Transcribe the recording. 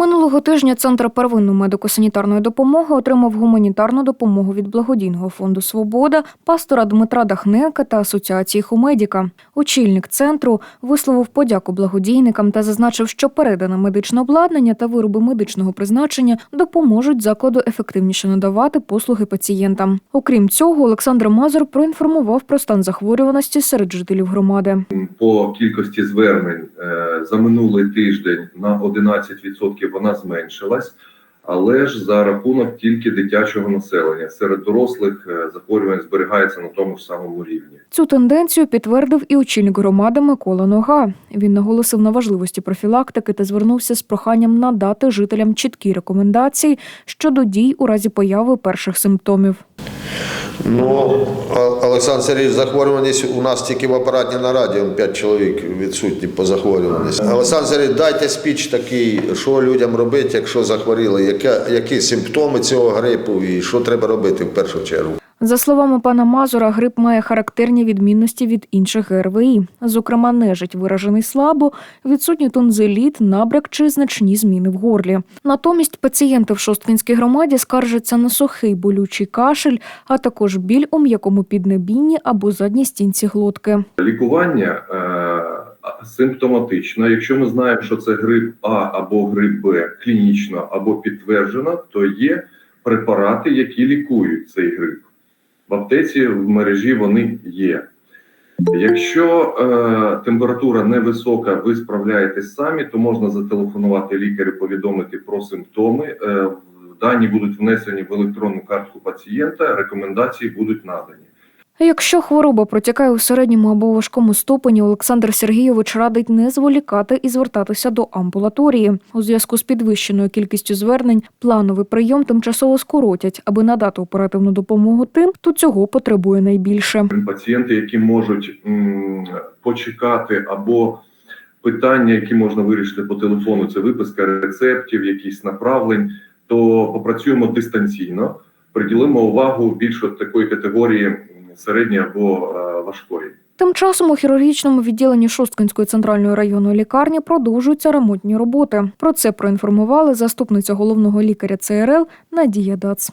Минулого тижня Центр первинної медико-санітарної допомоги отримав гуманітарну допомогу від благодійного фонду Свобода, пастора Дмитра Дахнека та Асоціації Хумедіка. Очільник центру висловив подяку благодійникам та зазначив, що передане медичне обладнання та вироби медичного призначення допоможуть закладу ефективніше надавати послуги пацієнтам. Окрім цього, Олександр Мазур проінформував про стан захворюваності серед жителів громади. по кількості звернень е, за минулий тиждень на 11% вона зменшилась, але ж за рахунок тільки дитячого населення серед дорослих е, захворювань зберігається на тому ж самому рівні. Цю тенденцію підтвердив і очільник громади Микола Нога. Він наголосив на важливості профілактики та звернувся з проханням надати жителям чіткі рекомендації щодо дій у разі появи перших симптомів. Ну, Олександр Сергійович, захворюваність у нас тільки в апаратній нараді, он 5 чоловік відсутні по захворюваності. Олександр Сергійович, дайте спіч такий, що людям робити, якщо захворіли, які, які симптоми цього грипу і що треба робити в першу чергу. За словами пана Мазура, грип має характерні відмінності від інших ГРВІ. Зокрема, нежить виражений слабо, відсутній тонзиліт, набряк чи значні зміни в горлі. Натомість пацієнти в Шосткинській громаді скаржаться на сухий болючий кашель, а також біль у м'якому піднебінні або задній стінці глотки. Лікування е, симптоматичне. Якщо ми знаємо, що це грип А або грип Б клінічно або підтверджено, то є препарати, які лікують цей грип. В аптеці в мережі вони є. Якщо е, температура невисока, ви справляєтесь самі, то можна зателефонувати лікарю, повідомити про симптоми. Е, дані будуть внесені в електронну картку пацієнта, рекомендації будуть надані. Якщо хвороба протікає у середньому або важкому ступені, Олександр Сергійович радить не зволікати і звертатися до амбулаторії. У зв'язку з підвищеною кількістю звернень плановий прийом тимчасово скоротять, аби надати оперативну допомогу тим, хто цього потребує найбільше. пацієнти, які можуть почекати, або питання, які можна вирішити по телефону, це виписка рецептів, якісь направлень, то попрацюємо дистанційно, приділимо увагу більше такої категорії середньої або е, важкої. Тим часом у хірургічному відділенні Шосткинської центральної районної лікарні продовжуються ремонтні роботи. Про це проінформували заступниця головного лікаря ЦРЛ Надія Дац.